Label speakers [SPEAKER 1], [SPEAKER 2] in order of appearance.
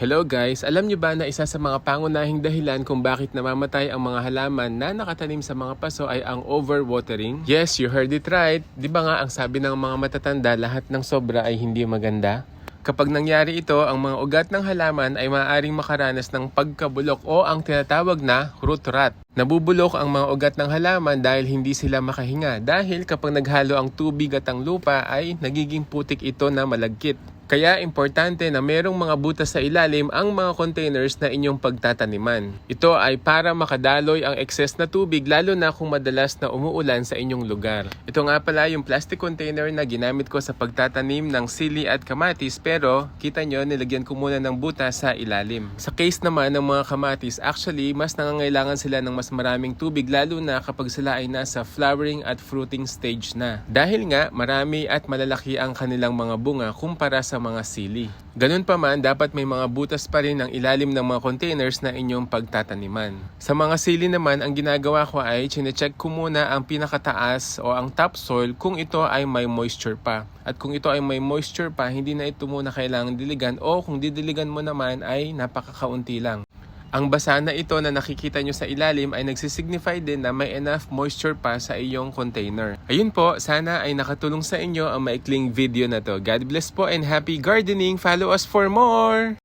[SPEAKER 1] Hello guys, alam niyo ba na isa sa mga pangunahing dahilan kung bakit namamatay ang mga halaman na nakatanim sa mga paso ay ang overwatering? Yes, you heard it right. Di ba nga ang sabi ng mga matatanda lahat ng sobra ay hindi maganda? Kapag nangyari ito, ang mga ugat ng halaman ay maaaring makaranas ng pagkabulok o ang tinatawag na root rot. Nabubulok ang mga ugat ng halaman dahil hindi sila makahinga dahil kapag naghalo ang tubig at ang lupa ay nagiging putik ito na malagkit. Kaya importante na merong mga butas sa ilalim ang mga containers na inyong pagtataniman. Ito ay para makadaloy ang excess na tubig lalo na kung madalas na umuulan sa inyong lugar. Ito nga pala yung plastic container na ginamit ko sa pagtatanim ng sili at kamatis pero kita nyo nilagyan ko muna ng butas sa ilalim. Sa case naman ng mga kamatis, actually mas nangangailangan sila ng mas maraming tubig lalo na kapag sila ay nasa flowering at fruiting stage na. Dahil nga marami at malalaki ang kanilang mga bunga kumpara sa mga sili. Ganun pa man, dapat may mga butas pa rin ang ilalim ng mga containers na inyong pagtataniman. Sa mga sili naman, ang ginagawa ko ay chinecheck ko muna ang pinakataas o ang topsoil kung ito ay may moisture pa. At kung ito ay may moisture pa, hindi na ito muna kailangan diligan o kung didiligan mo naman ay napakakaunti lang. Ang basa na ito na nakikita nyo sa ilalim ay nagsisignify din na may enough moisture pa sa iyong container. Ayun po, sana ay nakatulong sa inyo ang maikling video na to. God bless po and happy gardening! Follow us for more!